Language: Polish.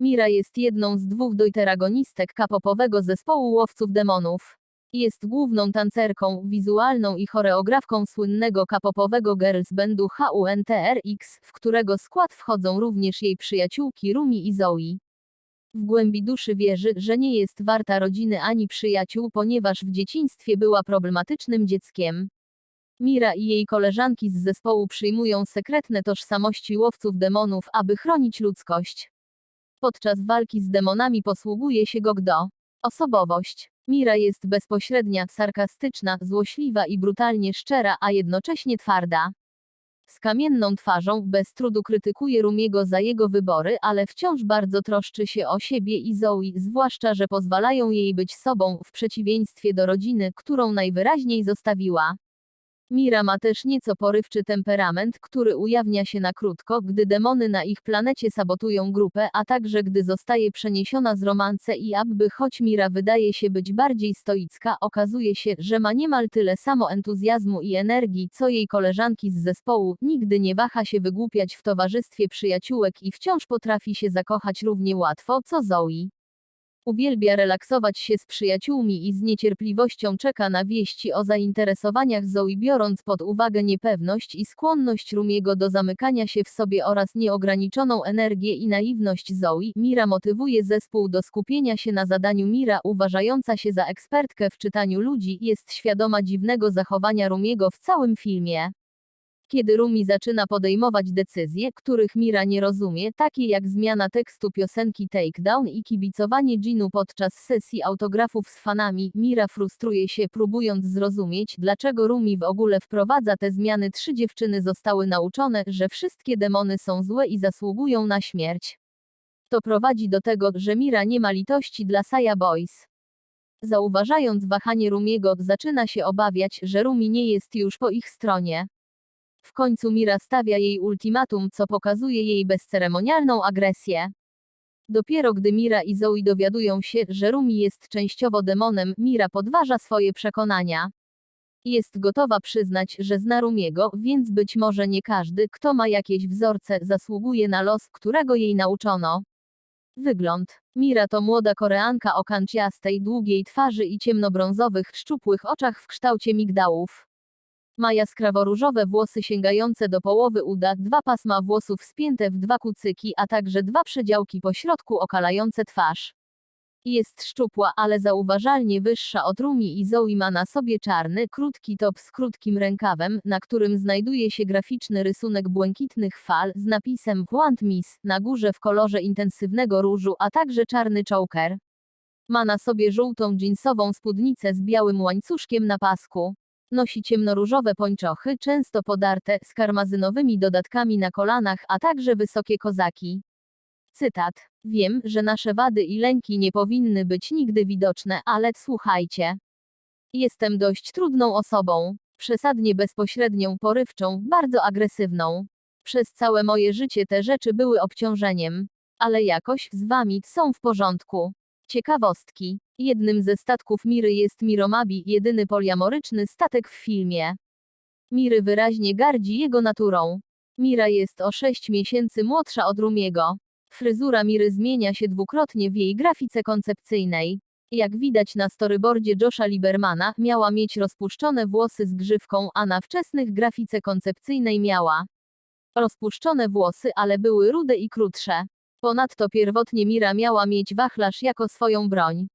Mira jest jedną z dwóch dojteragonistek kapopowego zespołu łowców demonów. Jest główną tancerką, wizualną i choreografką słynnego kapopowego girls bandu HUNTRX, w którego skład wchodzą również jej przyjaciółki Rumi i Zoe. W głębi duszy wierzy, że nie jest warta rodziny ani przyjaciół, ponieważ w dzieciństwie była problematycznym dzieckiem. Mira i jej koleżanki z zespołu przyjmują sekretne tożsamości łowców demonów, aby chronić ludzkość. Podczas walki z demonami posługuje się Gogdo. Osobowość. Mira jest bezpośrednia, sarkastyczna, złośliwa i brutalnie szczera, a jednocześnie twarda. Z kamienną twarzą bez trudu krytykuje Rumiego za jego wybory, ale wciąż bardzo troszczy się o siebie i Zoe, zwłaszcza, że pozwalają jej być sobą, w przeciwieństwie do rodziny, którą najwyraźniej zostawiła. Mira ma też nieco porywczy temperament, który ujawnia się na krótko, gdy demony na ich planecie sabotują grupę, a także gdy zostaje przeniesiona z romance i aby choć Mira wydaje się być bardziej stoicka, okazuje się, że ma niemal tyle samo entuzjazmu i energii, co jej koleżanki z zespołu, nigdy nie waha się wygłupiać w towarzystwie przyjaciółek i wciąż potrafi się zakochać równie łatwo, co Zoe. Uwielbia relaksować się z przyjaciółmi i z niecierpliwością czeka na wieści o zainteresowaniach Zoe biorąc pod uwagę niepewność i skłonność Rumiego do zamykania się w sobie oraz nieograniczoną energię i naiwność Zoe. Mira motywuje zespół do skupienia się na zadaniu Mira uważająca się za ekspertkę w czytaniu ludzi jest świadoma dziwnego zachowania Rumiego w całym filmie. Kiedy Rumi zaczyna podejmować decyzje, których Mira nie rozumie, takie jak zmiana tekstu piosenki Takedown i kibicowanie Ginu podczas sesji autografów z fanami, Mira frustruje się próbując zrozumieć, dlaczego Rumi w ogóle wprowadza te zmiany. Trzy dziewczyny zostały nauczone, że wszystkie demony są złe i zasługują na śmierć. To prowadzi do tego, że Mira nie ma litości dla Saya Boys. Zauważając wahanie Rumiego, zaczyna się obawiać, że Rumi nie jest już po ich stronie. W końcu Mira stawia jej ultimatum, co pokazuje jej bezceremonialną agresję. Dopiero gdy Mira i Zoe dowiadują się, że Rumi jest częściowo demonem, Mira podważa swoje przekonania. Jest gotowa przyznać, że zna Rumiego, więc być może nie każdy, kto ma jakieś wzorce, zasługuje na los, którego jej nauczono. Wygląd. Mira to młoda Koreanka o kanciastej, długiej twarzy i ciemnobrązowych, szczupłych oczach w kształcie migdałów. Ma jaskrawo-różowe włosy sięgające do połowy uda, dwa pasma włosów spięte w dwa kucyki, a także dwa przedziałki po środku okalające twarz. Jest szczupła, ale zauważalnie wyższa od Rumi i Zoe ma na sobie czarny, krótki top z krótkim rękawem, na którym znajduje się graficzny rysunek błękitnych fal z napisem Want Miss na górze w kolorze intensywnego różu, a także czarny choker. Ma na sobie żółtą jeansową spódnicę z białym łańcuszkiem na pasku. Nosi ciemnoróżowe pończochy, często podarte, z karmazynowymi dodatkami na kolanach, a także wysokie kozaki. Cytat. Wiem, że nasze wady i lęki nie powinny być nigdy widoczne, ale słuchajcie. Jestem dość trudną osobą. Przesadnie bezpośrednią, porywczą, bardzo agresywną. Przez całe moje życie te rzeczy były obciążeniem. Ale jakoś, z wami, są w porządku. Ciekawostki. Jednym ze statków Miry jest Miromabi, jedyny poliamoryczny statek w filmie. Miry wyraźnie gardzi jego naturą. Mira jest o 6 miesięcy młodsza od Rumiego. Fryzura Miry zmienia się dwukrotnie w jej grafice koncepcyjnej. Jak widać na storyboardzie Josha Libermana, miała mieć rozpuszczone włosy z grzywką, a na wczesnych grafice koncepcyjnej miała rozpuszczone włosy, ale były rude i krótsze. Ponadto pierwotnie Mira miała mieć wachlarz jako swoją broń.